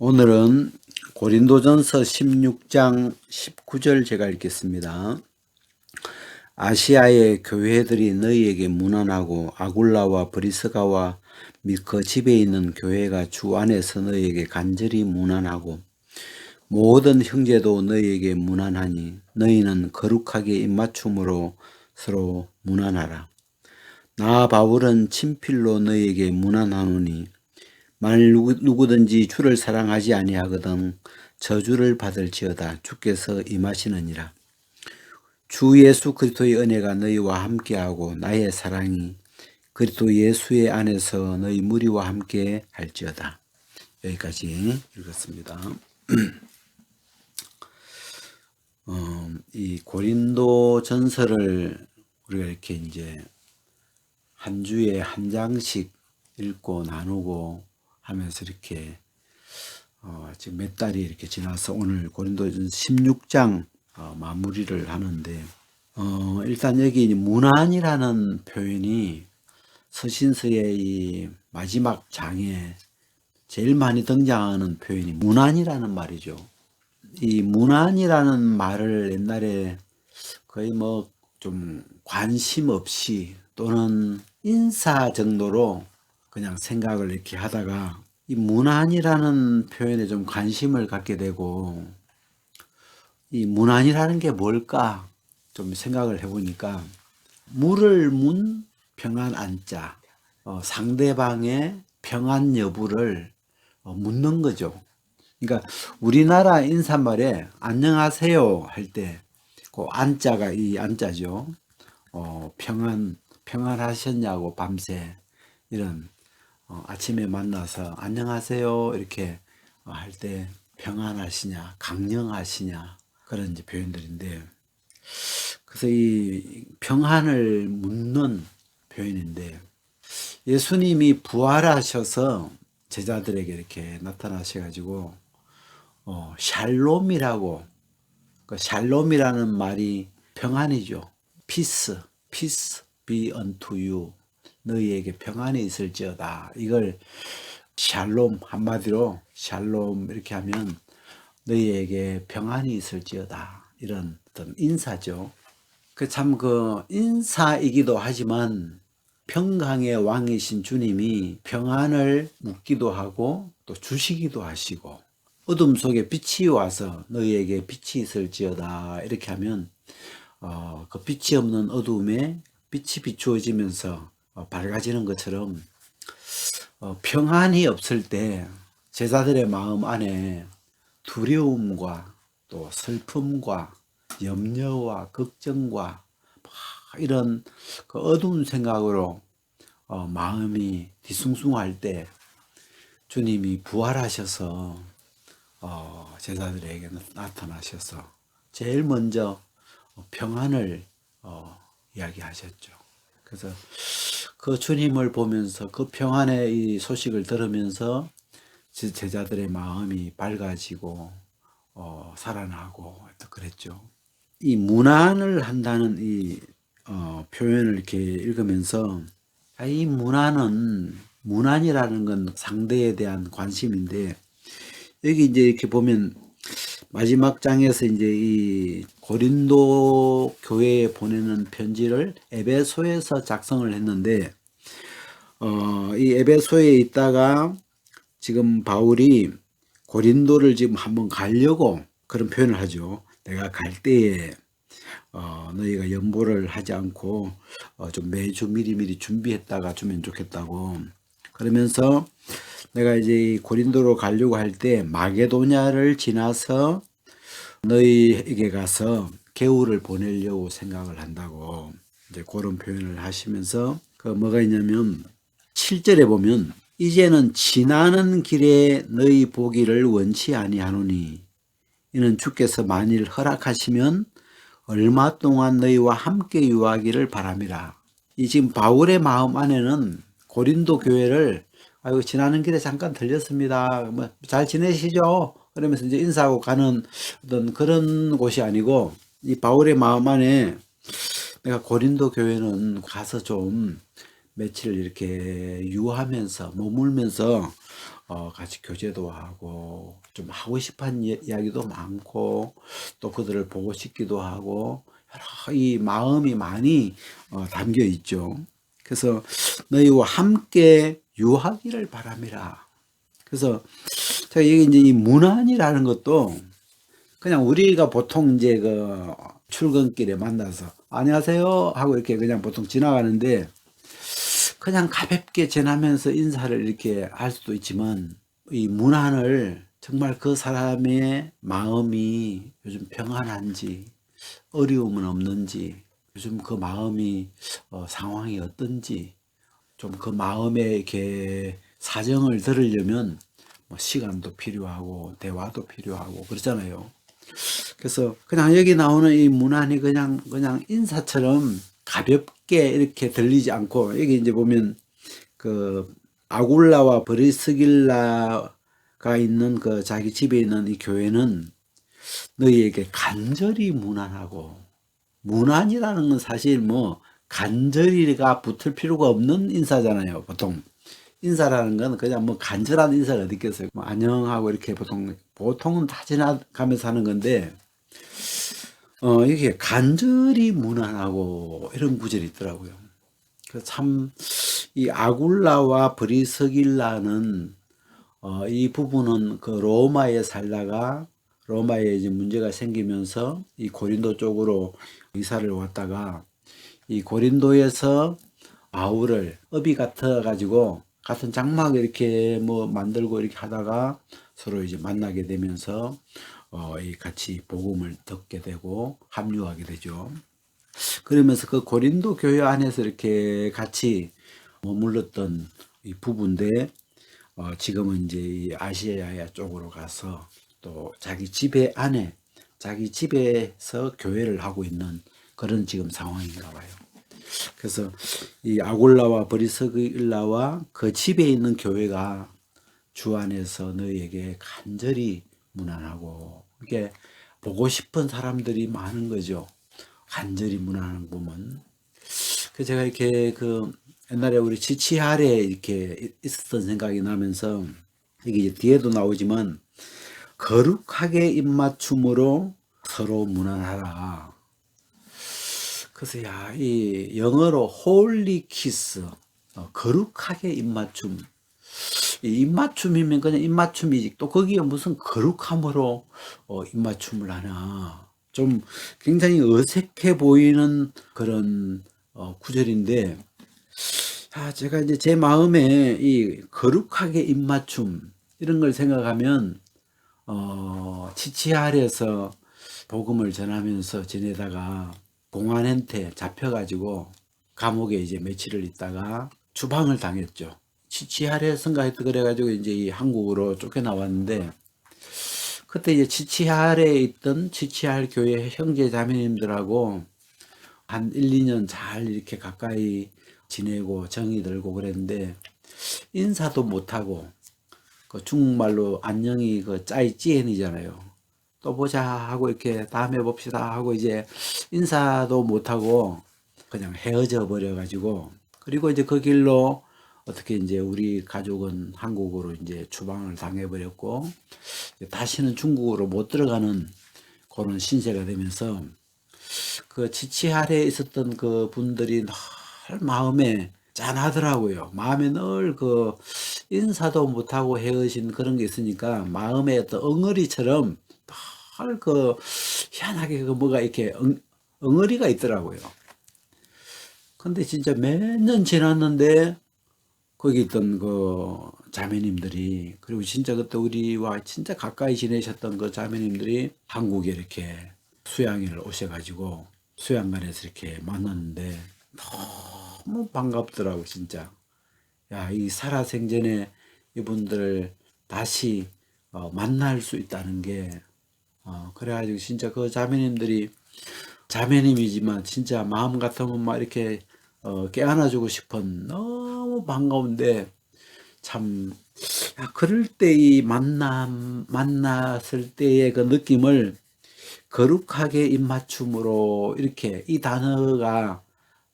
오늘은 고린도전서 16장 19절 제가 읽겠습니다. 아시아의 교회들이 너희에게 무난하고 아굴라와 브리스가와 및 그 집에 있는 교회가 주 안에서 너희에게 간절히 무난하고 모든 형제도 너희에게 무난하니 너희는 거룩하게 입맞춤으로 서로 무난하라. 나 바울은 친필로 너희에게 무난하노니 만일 누구, 누구 든지 주를 사랑하지 아니하거든 저주를 받을지어다 주께서 임하시느니라 주 예수 그리스도의 은혜가 너희와 함께하고 나의 사랑이 그리스도 예수의 안에서 너희 무리와 함께 할지어다 여기까지 읽었습니다. 어, 이 고린도 전설을 우리가 이렇게 이제 한 주에 한 장씩 읽고 나누고 하면서 이렇게 어, 지금 몇 달이 이렇게 지나서 오늘 고린도전 16장 어, 마무리를 하는데 어, 일단 여기 문안이라는 표현이 서신서의 이 마지막 장에 제일 많이 등장하는 표현이 문안이라는 말이죠. 이 문안이라는 말을 옛날에 거의 뭐 좀 관심 없이 또는 인사 정도로 그냥 생각을 이렇게 하다가 이 문안이라는 표현에 좀 관심을 갖게 되고 이 문안이라는 게 뭘까 좀 생각을 해보니까 물을 문 평안 안자 어, 상대방의 평안 여부를 어, 묻는 거죠. 그러니까 우리나라 인사말에 안녕하세요 할 때 그 안자가 이 안자죠. 어, 평안 평안하셨냐고 밤새 이런 어, 아침에 만나서 안녕하세요 이렇게 어, 할때 평안하시냐 강령하시냐 그런 이제 표현들인데 그래서 이 평안을 묻는 표현인데 예수님이 부활하셔서 제자들에게 이렇게 나타나셔가지고 어, 샬롬이라고 그 샬롬이라는 말이 평안이죠. peace, peace be unto you. 너희에게 평안이 있을지어다. 이걸 샬롬 한마디로 샬롬 이렇게 하면 너희에게 평안이 있을지어다. 이런 어떤 인사죠. 그 참 그 인사이기도 하지만 평강의 왕이신 주님이 평안을 묻기도 하고 또 주시기도 하시고 어둠 속에 빛이 와서 너희에게 빛이 있을지어다 이렇게 하면 어, 그 빛이 없는 어둠에 빛이 비추어지면서 어, 밝아지는 것처럼 어, 평안이 없을 때 제자들의 마음 안에 두려움과 또 슬픔과 염려와 걱정과 이런 그 어두운 생각으로 어, 마음이 뒤숭숭할 때 주님이 부활하셔서 어, 제자들에게 나타나셔서 제일 먼저 평안을 어, 이야기하셨죠. 그래서 그 주님을 보면서 그 평안의 이 소식을 들으면서 제자들의 마음이 밝아지고 어, 살아나고 또 그랬죠. 이 문안을 한다는 이 어, 표현을 이렇게 읽으면서 아, 이 문안은 문안이라는 건 상대에 대한 관심인데 여기 이제 이렇게 보면 마지막 장에서 이제 이 고린도 교회에 보내는 편지를 에베소에서 작성을 했는데 어, 이 에베소에 있다가 지금 바울이 고린도를 지금 한번 가려고 그런 표현을 하죠. 내가 갈 때에 어, 너희가 연보를 하지 않고 어, 좀 매주 미리미리 준비했다가 주면 좋겠다고 그러면서 내가 이제 고린도로 가려고 할 때 마게도냐를 지나서 너희에게 가서 개울을 보내려고 생각을 한다고 이제 그런 표현을 하시면서 그 뭐가 있냐면 7절에 보면 이제는 지나는 길에 너희 보기를 원치 아니하노니 이는 주께서 만일 허락하시면 얼마 동안 너희와 함께 유하기를 바람이라. 이 지금 바울의 마음 안에는 고린도 교회를 아이고 지나는 길에 잠깐 들렸습니다. 뭐 잘 지내시죠? 그러면서 이제 인사하고 가는 어떤 그런 곳이 아니고 이 바울의 마음 안에 내가 고린도 교회는 가서 좀 며칠 이렇게 유하면서 머물면서 어, 같이 교제도 하고 좀 하고 싶은 이- 이야기도 많고 또 그들을 보고 싶기도 하고 여러 이 마음이 많이 어, 담겨 있죠. 그래서 너희와 함께 유하기를 바람이라. 그래서 제가 이게 이제 이 문안이라는 것도 그냥 우리가 보통 이제 그 출근길에 만나서 안녕하세요 하고 이렇게 그냥 보통 지나가는데 그냥 가볍게 지나면서 인사를 이렇게 할 수도 있지만 이 문안을 정말 그 사람의 마음이 요즘 평안한지 어려움은 없는지 요즘 그 마음이 어, 상황이 어떤지 좀 그 마음의 이렇게 사정을 들으려면 뭐 시간도 필요하고 대화도 필요하고 그렇잖아요. 그래서 그냥 여기 나오는 이 문안이 그냥 그냥 인사처럼 가볍게 이렇게 들리지 않고 여기 이제 보면 그 아굴라와 브리스길라가 있는 그 자기 집에 있는 이 교회는 너희에게 간절히 문안하고 문안이라는 건 사실 뭐 간절히가 붙을 필요가 없는 인사잖아요. 보통 인사라는 건 그냥 뭐 간절한 인사가 어디 있겠어요. 뭐 안녕하고 이렇게 보통 보통은 다 지나가면서 하는 건데 어 이게 간절히 문안하고 이런 구절이 있더라고요. 그참이 아굴라와 브리스길라는 어, 이 부분은 그 로마에 살다가 로마에 이제 문제가 생기면서 이 고린도 쪽으로 이사를 왔다가 이 고린도에서 바울을 업이 같아 가지고 같은 장막 이렇게 뭐 만들고 이렇게 하다가 서로 이제 만나게 되면서 어, 이 같이 복음을 듣게 되고 합류하게 되죠. 그러면서 그 고린도 교회 안에서 이렇게 같이 머물렀던 이 부부인데 어, 지금은 이제 이 아시아야 쪽으로 가서 또 자기 집에 안에 자기 집에서 교회를 하고 있는 그런 지금 상황인가 봐요. 그래서 이 아골라와 브리스길라와 그 집에 있는 교회가 주 안에서 너희에게 간절히 문안하고 이게 보고 싶은 사람들이 많은 거죠. 간절히 문안하는 보면. 그 제가 이렇게 그 옛날에 우리 지치하래 이렇게 있었던 생각이 나면서 이게 뒤에도 나오지만 거룩하게 입맞춤으로 서로 문안하라. 그래서 야, 이 영어로 홀리 키스, 어, 거룩하게 입맞춤. 이 입맞춤이면 그냥 입맞춤이지 또 거기에 무슨 거룩함으로 어, 입맞춤을 하나. 좀 굉장히 어색해 보이는 그런 어, 구절인데 아, 제가 이제 제 마음에 이 거룩하게 입맞춤 이런 걸 생각하면 어, 치치알에서 복음을 전하면서 지내다가 공안한테 잡혀가지고 감옥에 이제 며칠을 있다가 추방을 당했죠. 치치알에선가 했다 그래가지고 이제 이 한국으로 쫓겨나왔는데 그때 이제 치치알에 있던 치치알 교회 형제 자매님들하고 한 1, 2년 잘 이렇게 가까이 지내고 정이 들고 그랬는데 인사도 못하고 그 중국말로 안녕이 그 짜이 찌엔이잖아요. 또 보자 하고 이렇게 다음에 봅시다 하고 이제 인사도 못하고 그냥 헤어져 버려 가지고 그리고 이제 그 길로 어떻게 이제 우리 가족은 한국으로 이제 추방을 당해 버렸고 다시는 중국으로 못 들어가는 그런 신세가 되면서 그 지치하래 있었던 그 분들이 늘 마음에 짠하더라고요. 마음에 늘 그 인사도 못하고 헤어진 그런 게 있으니까 마음에 어떤 엉어리처럼 늘그 희한하게 그 뭐가 이렇게 엉, 엉어리가 있더라고요. 근데 진짜 몇 년 지났는데 거기 있던 그 자매님들이 그리고 진짜 그때 우리와 진짜 가까이 지내셨던 그 자매님들이 한국에 이렇게 수양회를 오셔가지고 수양관에서 이렇게 만났는데 너무 반갑더라고 진짜. 야, 이 살아생전에 이분들을 다시 어, 만날 수 있다는 게 어, 그래가지고 진짜 그 자매님들이 자매님이지만 진짜 마음 같으면 막 이렇게 어, 깨안아주고 싶은 너무 반가운데 참 야, 그럴 때 이 만남 만났을 때의 그 느낌을 거룩하게 입맞춤으로 이렇게 이 단어가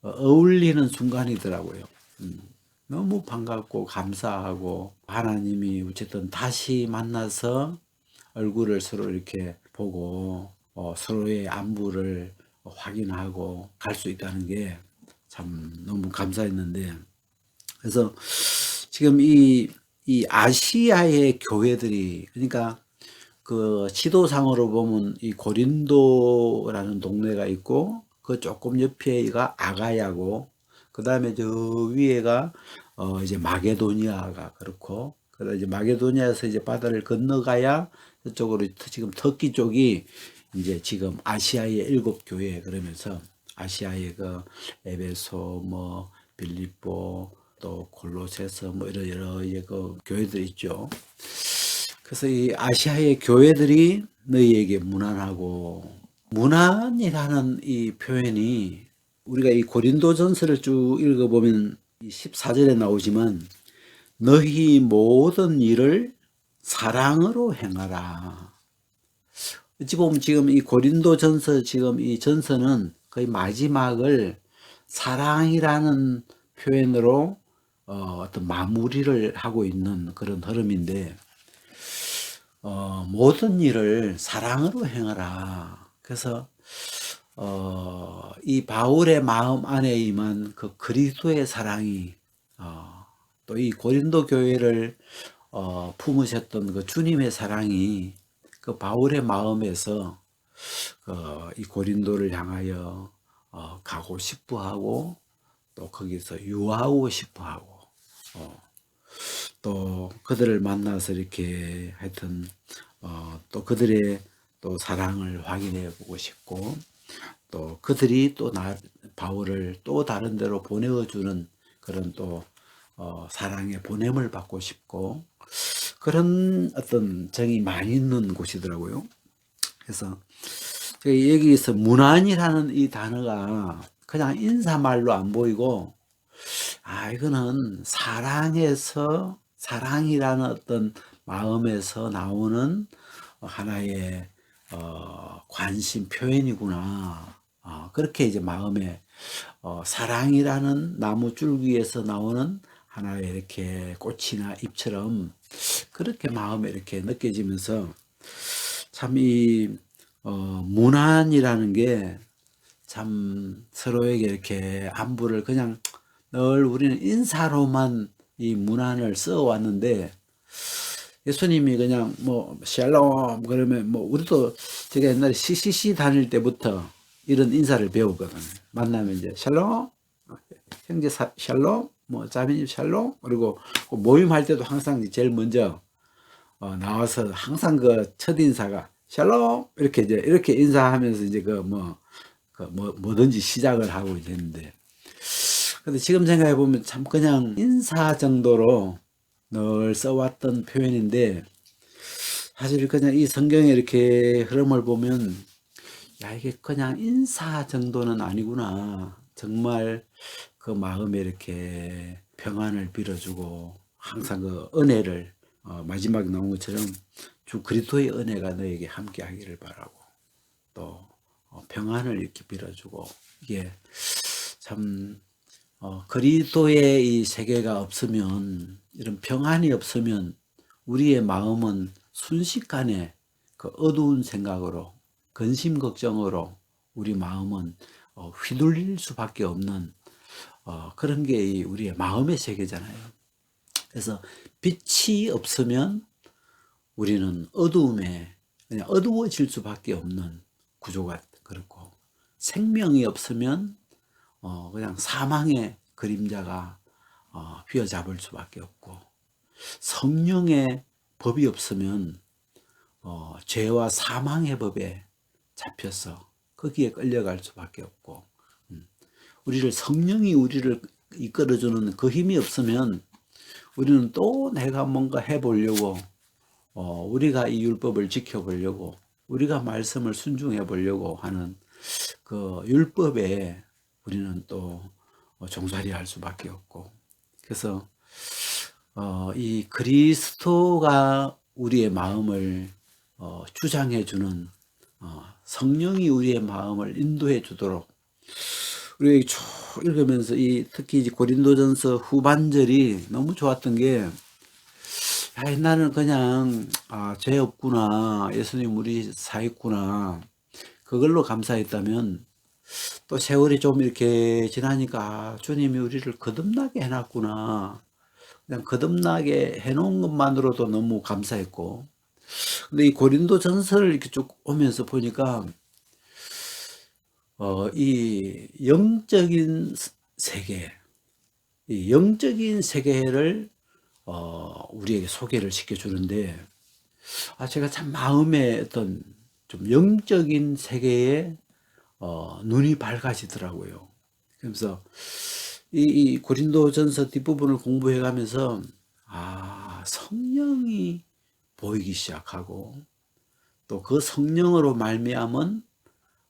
어, 어울리는 순간이더라고요. 음. 너무 반갑고 감사하고 하나님이 어쨌든 다시 만나서 얼굴을 서로 이렇게 보고 어, 서로의 안부를 확인하고 갈 수 있다는 게 참 너무 감사했는데 그래서 지금 이, 이 아시아의 교회들이 그러니까 그 지도상으로 보면 이 고린도라는 동네가 있고 그 조금 옆에가 아가야고 그 다음에 저 위에가 어 이제 마게도니아가 그렇고 그다음 이제 마게도니아에서 이제 바다를 건너가야 저 쪽으로 지금 터키 쪽이 이제 지금 아시아의 일곱 교회 그러면서 아시아의 그 에베소 뭐 빌립보 또 골로새서 뭐 이런 여러 그 교회들 있죠. 그래서 이 아시아의 교회들이 너희에게 무난하고 무난이라는 이 표현이 우리가 이 고린도전서를 쭉 읽어보면 14절에 나오지만 너희 모든 일을 사랑으로 행하라. 보면 지금 이 고린도 전서 지금 이 전서는 거의 마지막을 사랑이라는 표현으로 어, 어떤 마무리를 하고 있는 그런 흐름인데 어, 모든 일을 사랑으로 행하라. 그래서 어, 이 바울의 마음 안에 임한 그 그리스도의 사랑이 어, 또 이 고린도 교회를 어, 품으셨던 그 주님의 사랑이 그 바울의 마음에서 그이 고린도를 향하여 어, 가고 싶어하고 또 거기서 유하고 싶어하고 어, 또 그들을 만나서 이렇게 하여튼 어, 또 그들의 또 사랑을 확인해 보고 싶고 또 그들이 또 나, 바울을 또 다른 데로 보내어 주는 그런 또 어, 사랑의 보냄을 받고 싶고 그런 어떤 정이 많이 있는 곳이더라고요. 그래서 여기서 문안이라는 이 단어가 그냥 인사말로 안 보이고 아 이거는 사랑에서 사랑이라는 어떤 마음에서 나오는 하나의 어, 관심 표현이구나. 어, 그렇게 이제 마음에 어, 사랑이라는 나무 줄기에서 나오는 하나의 이렇게 꽃이나 잎처럼 그렇게 마음에 이렇게 느껴지면서 참이 어, 문안이라는 게 참 서로에게 이렇게 안부를 그냥 늘 우리는 인사로만 이 문안을 써 왔는데 예수님이 그냥 뭐 샬롬 그러면 뭐 우리도 제가 옛날에 CCC 다닐 때부터 이런 인사를 배우거든요. 만나면 이제 샬롬 형제 사, 샬롬 뭐 자매님 샬롬? 그리고 그 모임할 때도 항상 제일 먼저 어, 나와서 항상 그 첫 인사가 샬롬! 이렇게 이제 이렇게 인사하면서 이제 그뭐 그 뭐 뭐든지 시작을 하고 있는데. 근데 지금 생각해 보면 참 그냥 인사 정도로 늘 써왔던 표현인데 사실 그냥 이 성경의 이렇게 흐름을 보면 야 이게 그냥 인사 정도는 아니구나. 정말 그 마음에 이렇게 평안을 빌어주고 항상 그 은혜를 어, 마지막에 나온 것처럼 주 그리스도의 은혜가 너에게 함께 하기를 바라고 또 어, 평안을 이렇게 빌어주고 이게 참 어, 그리스도의 이 세계가 없으면 이런 평안이 없으면 우리의 마음은 순식간에 그 어두운 생각으로 근심 걱정으로 우리 마음은 어, 휘둘릴 수밖에 없는 어, 그런 게 우리의 마음의 세계잖아요. 그래서 빛이 없으면 우리는 어두움에 그냥 어두워질 수밖에 없는 구조가 그렇고 생명이 없으면 어, 그냥 사망의 그림자가 어, 휘어잡을 수밖에 없고 성령의 법이 없으면 어, 죄와 사망의 법에 잡혀서 거기에 끌려갈 수밖에 없고 음, 우리를 성령이 우리를 이끌어주는 그 힘이 없으면 우리는 또 내가 뭔가 해보려고 어, 우리가 이 율법을 지켜보려고 우리가 말씀을 순종해 보려고 하는 그 율법에 우리는 또 종살이 할 수밖에 없고. 그래서 어, 이 그리스도가 우리의 마음을 어, 주장해 주는 어, 성령이 우리의 마음을 인도해 주도록 우리 쭉 읽으면서 이 특히 이제 고린도전서 후반절이 너무 좋았던 게 아, 나는 그냥 아, 죄 없구나 예수님 우리 사했구나 그걸로 감사했다면 또 세월이 좀 이렇게 지나니까 아, 주님이 우리를 거듭나게 해놨구나. 그냥 거듭나게 해놓은 것만으로도 너무 감사했고. 근데 이 고린도 전서를 이렇게 쭉 오면서 보니까 어, 이 영적인 세계, 이 영적인 세계를 어, 우리에게 소개를 시켜주는데, 아, 제가 참 마음에 어떤 좀 영적인 세계에 어, 눈이 밝아지더라고요. 그래서 이, 이 고린도전서 뒷부분을 공부해 가면서 아, 성령이 보이기 시작하고 또 그 성령으로 말미암은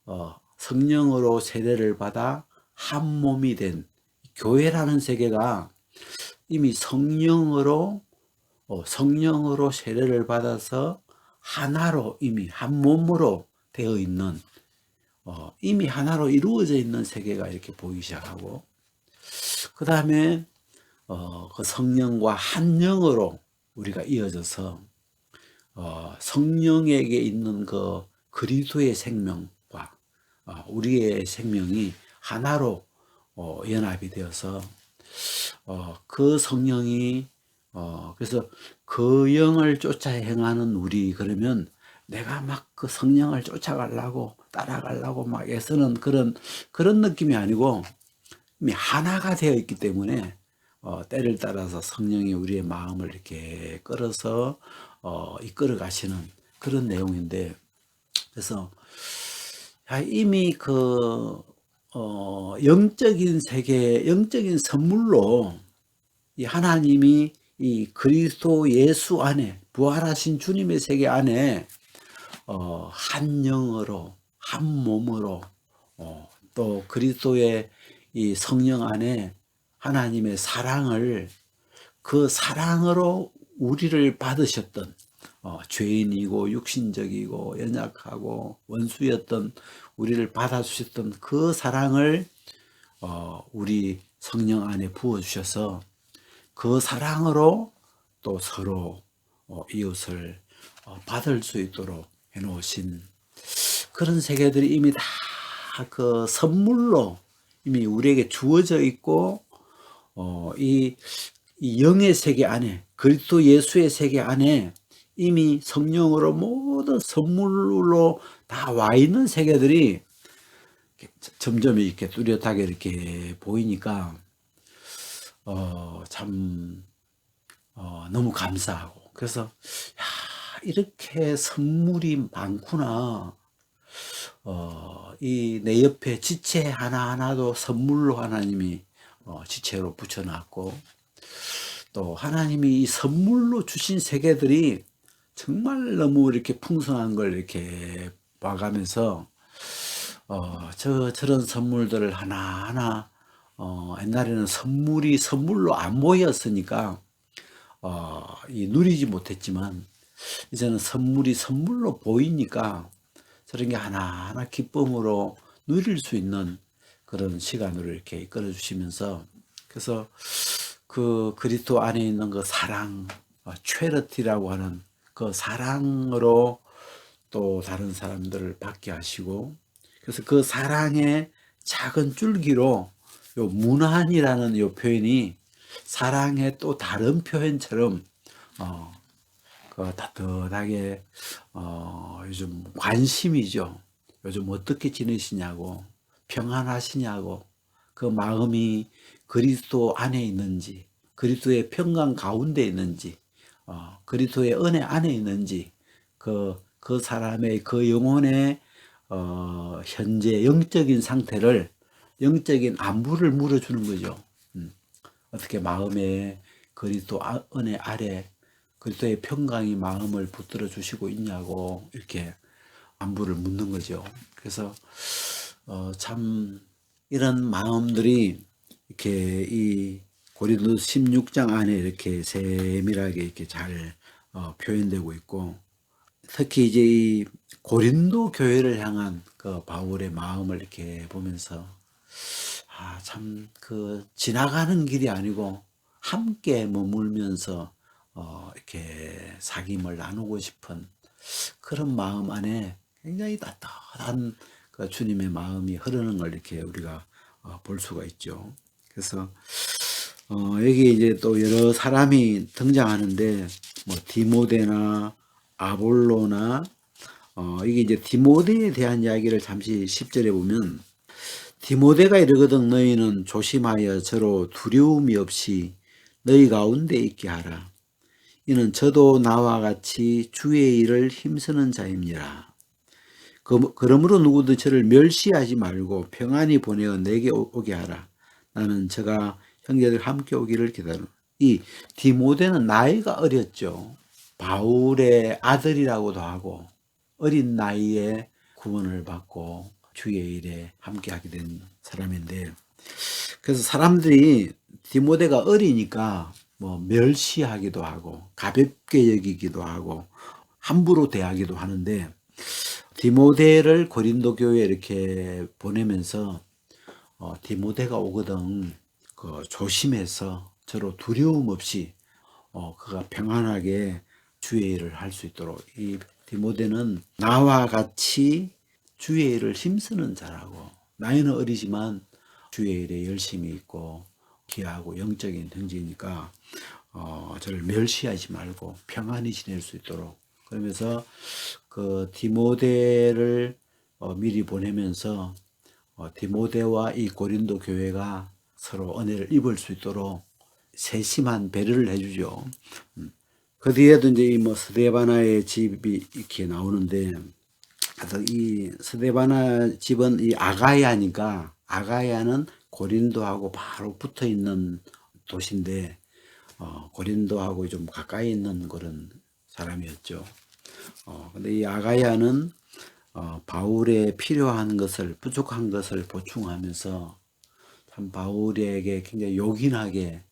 어, 성령으로 세례를 받아 한 몸이 된 교회라는 세계가 이미 성령으로 어, 성령으로 세례를 받아서 하나로 이미 한 몸으로 되어 있는 어, 이미 하나로 이루어져 있는 세계가 이렇게 보이기 시작하고 그 다음에 어, 그 성령과 한 영으로 우리가 이어져서 어, 성령에게 있는 그 그리스도의 생명과 어, 우리의 생명이 하나로 어, 연합이 되어서 어, 그 성령이 어, 그래서 그 영을 쫓아 행하는 우리 그러면 내가 막 그 성령을 쫓아가려고 따라가려고 막 애쓰는 그런 그런 느낌이 아니고 이미 하나가 되어 있기 때문에 어, 때를 따라서 성령이 우리의 마음을 이렇게 끌어서 어, 이끌어 가시는 그런 내용인데 그래서 야, 이미 그 어, 영적인 세계, 영적인 선물로 이 하나님이 이 그리스도 예수 안에 부활하신 주님의 세계 안에 어, 한 영으로 한 몸으로 어, 또 그리스도의 이 성령 안에 하나님의 사랑을 그 사랑으로 우리를 받으셨던 어, 죄인이고 육신적이고 연약하고 원수였던 우리를 받아주셨던 그 사랑을 어, 우리 성령 안에 부어주셔서 그 사랑으로 또 서로 어, 이웃을 어, 받을 수 있도록 해놓으신 그런 세계들이 이미 다 그 선물로 이미 우리에게 주어져 있고 어, 이, 이 영의 세계 안에 그리스도 예수의 세계 안에 이미 성령으로 모든 선물로 다 와 있는 세계들이 점점 이렇게 뚜렷하게 이렇게 보이니까 어, 참 어, 너무 감사하고 그래서 야, 이렇게 선물이 많구나. 어, 이 내 옆에 지체 하나하나도 선물로 하나님이 어, 지체로 붙여놨고 또 하나님이 이 선물로 주신 세계들이 정말 너무 이렇게 풍성한 걸 이렇게 봐가면서 어, 저 저런 선물들을 하나하나 어, 옛날에는 선물이 선물로 안 보였으니까 어, 이 누리지 못했지만 이제는 선물이 선물로 보이니까 저런 게 하나하나 기쁨으로 누릴 수 있는 그런 시간으로 이렇게 이끌어 주시면서 그래서 그 그리스도 안에 있는 그 사랑, 최러티라고 하는 그 사랑으로 또 다른 사람들을 받게 하시고 그래서 그 사랑의 작은 줄기로 요 문안이라는 요 표현이 사랑의 또 다른 표현처럼 어, 그 따뜻하게 어, 요즘 관심이죠. 요즘 어떻게 지내시냐고 평안하시냐고 그 마음이 그리스도 안에 있는지 그리스도의 평강 가운데 있는지 어, 그리스도의 은혜 안에 있는지 그, 그 사람의 그 영혼의 어, 현재 영적인 상태를 영적인 안부를 물어주는 거죠. 음. 어떻게 마음에 그리스도 아, 은혜 아래 그리스도의 평강이 마음을 붙들어 주시고 있냐고 이렇게 안부를 묻는 거죠. 그래서 어, 참 이런 마음들이 이렇게 이 고린도 16장 안에 이렇게 세밀하게 이렇게 잘 어, 표현되고 있고 특히 이제 이 고린도 교회를 향한 그 바울의 마음을 이렇게 보면서 아, 참, 그, 지나가는 길이 아니고, 함께 머물면서, 어, 이렇게 사귐을 나누고 싶은 그런 마음 안에 굉장히 따뜻한 그 주님의 마음이 흐르는 걸 이렇게 우리가 어, 볼 수가 있죠. 그래서, 어, 여기 이제 또 여러 사람이 등장하는데, 뭐, 디모데나 아볼로나, 어, 이게 이제 디모데에 대한 이야기를 잠시 10절에 보면, 디모데가 이르거든 너희는 조심하여 서로 두려움이 없이 너희 가운데 있게 하라. 이는 저도 나와 같이 주의 일을 힘쓰는 자입니다. 그- 그러므로 누구도 저를 멸시하지 말고 평안히 보내어 내게 오- 오게 하라. 나는 저가 형제들 함께 오기를 기다려. 이 디모데는 나이가 어렸죠. 바울의 아들이라고도 하고 어린 나이에 구원을 받고 주의 일에 함께 하게 된 사람인데 그래서 사람들이 디모데가 어리니까 뭐 멸시하기도 하고 가볍게 여기기도 하고 함부로 대하기도 하는데 디모데를 고린도 교회에 이렇게 보내면서 어, 디모데가 오거든 그 조심해서 서로 두려움 없이 어, 그가 평안하게 주의 일을 할 수 있도록 이 디모데는 나와 같이 주의 일을 힘쓰는 자라고 나이는 어리지만 주의 일에 열심히 있고 귀하고 영적인 형제니까 어, 저를 멸시하지 말고 평안히 지낼 수 있도록. 그러면서 그 디모데를 어, 미리 보내면서 어, 디모데와 이 고린도 교회가 서로 은혜를 입을 수 있도록 세심한 배려를 해주죠. 음. 그 뒤에도 이제 이뭐 스데바나의 집이 이렇게 나오는데 이 스데바나 집은 이 아가야니까 아가야는 고린도하고 바로 붙어 있는 도시인데 어, 고린도하고 좀 가까이 있는 그런 사람이었죠. 어, 근데 이 아가야는 어, 바울의 필요한 것을 부족한 것을 보충하면서 참 바울에게 굉장히 요긴하게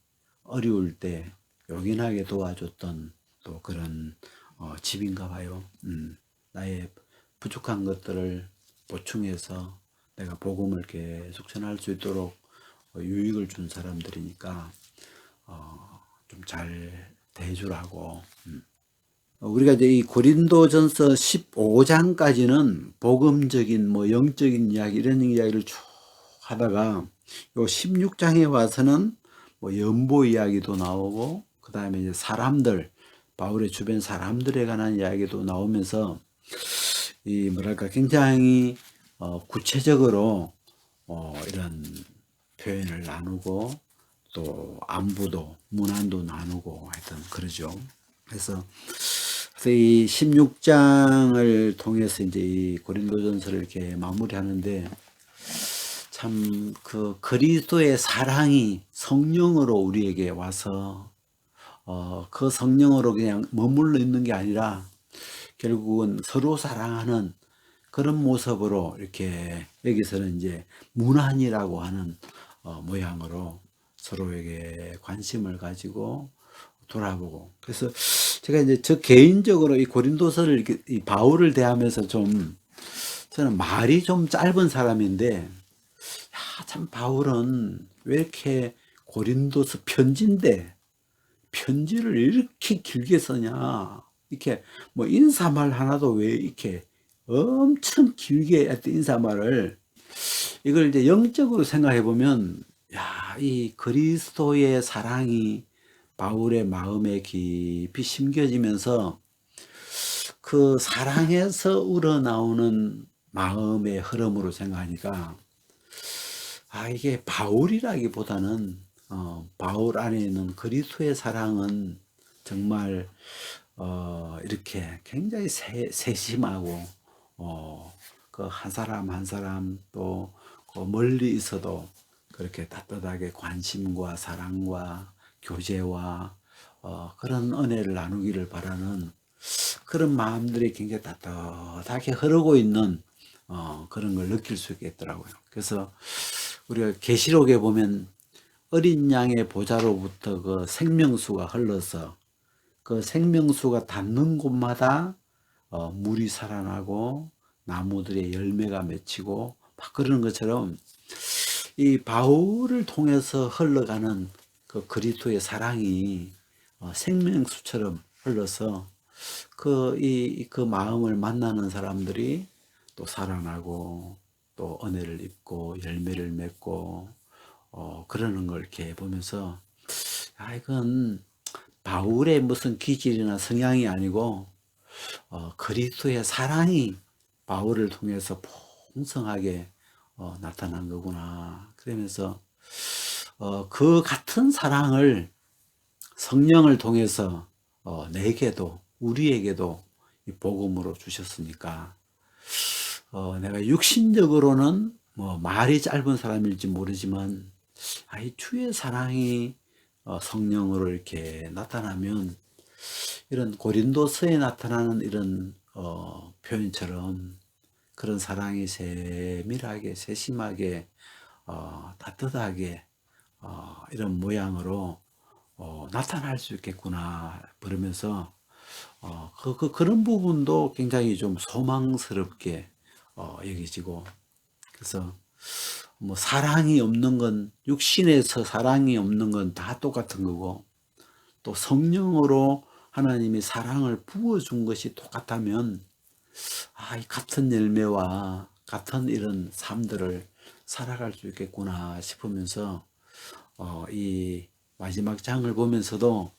어려울 때 요긴하게 도와줬던 또 그런 어, 집인가 봐요. 음, 나의 부족한 것들을 보충해서 내가 복음을 계속 전할 수 있도록 어, 유익을 준 사람들이니까 어, 좀 잘 대해주라고. 음. 어, 우리가 이제 이 고린도전서 15장까지는 복음적인 뭐 영적인 이야기 이런 이야기를 쭉 하다가 요 16장에 와서는 뭐 연보 이야기도 나오고 그 다음에 이제 사람들 바울의 주변 사람들에 관한 이야기도 나오면서 이 뭐랄까 굉장히 어, 구체적으로 어, 이런 표현을 나누고 또 안부도 문안도 나누고 하여튼 그러죠. 그래서 이 16장을 통해서 이제 이 고린도전서를 이렇게 마무리하는데 참 그 그리스도의 사랑이 성령으로 우리에게 와서 어, 그 성령으로 그냥 머물러 있는 게 아니라 결국은 서로 사랑하는 그런 모습으로 이렇게 여기서는 이제 문안이라고 하는 어, 모양으로 서로에게 관심을 가지고 돌아보고. 그래서 제가 이제 저 개인적으로 이 고린도서를 이렇게 이 바울을 대하면서 좀 저는 말이 좀 짧은 사람인데 야, 참 바울은 왜 이렇게 고린도서 편지인데 편지를 이렇게 길게 쓰냐? 이렇게 뭐 인사말 하나도 왜 이렇게 엄청 길게 했던 인사말을 이걸 이제 영적으로 생각해 보면 야, 이 그리스도의 사랑이 바울의 마음에 깊이 심겨지면서 그 사랑에서 우러나오는 마음의 흐름으로 생각하니까 아, 이게 바울이라기보다는 어, 바울 안에 있는 그리스도의 사랑은 정말 어, 이렇게 굉장히 세, 세심하고 어, 그 한 사람 한 사람 또 그 멀리 있어도 그렇게 따뜻하게 관심과 사랑과 교제와 어, 그런 은혜를 나누기를 바라는 그런 마음들이 굉장히 따뜻하게 흐르고 있는 어, 그런 걸 느낄 수 있겠더라고요. 그래서 우리가 계시록에 보면 어린 양의 보좌로부터 그 생명수가 흘러서 그 생명수가 닿는 곳마다 어, 물이 살아나고 나무들의 열매가 맺히고 막 그러는 것처럼 이 바울을 통해서 흘러가는 그 그리스도의 사랑이 어, 생명수처럼 흘러서 그, 이, 그 마음을 만나는 사람들이 또 살아나고 또 은혜를 입고 열매를 맺고 어, 그러는 걸 이렇게 보면서 아, 이건 바울의 무슨 기질이나 성향이 아니고 어, 그리스도의 사랑이 바울을 통해서 풍성하게 어, 나타난 거구나. 그러면서 어, 그 같은 사랑을 성령을 통해서 어, 내게도 우리에게도 이 복음으로 주셨으니까 어, 내가 육신적으로는 뭐 말이 짧은 사람일지 모르지만 아, 이 주의 사랑이 어, 성령으로 이렇게 나타나면 이런 고린도서에 나타나는 이런 어, 표현처럼 그런 사랑이 세밀하게 세심하게 어, 따뜻하게 어, 이런 모양으로 어, 나타날 수 있겠구나 그러면서 어, 그, 그, 그런 부분도 굉장히 좀 소망스럽게 어, 여겨지고. 그래서 뭐 사랑이 없는 건 육신에서 사랑이 없는 건 다 똑같은 거고 또 성령으로 하나님이 사랑을 부어준 것이 똑같다면 아, 이 같은 열매와 같은 이런 삶들을 살아갈 수 있겠구나 싶으면서 어, 이 마지막 장을 보면서도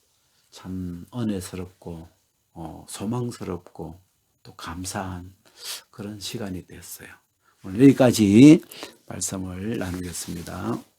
참 은혜스럽고 어, 소망스럽고 또 감사한 그런 시간이 됐어요. 오늘 여기까지 말씀을 나누겠습니다.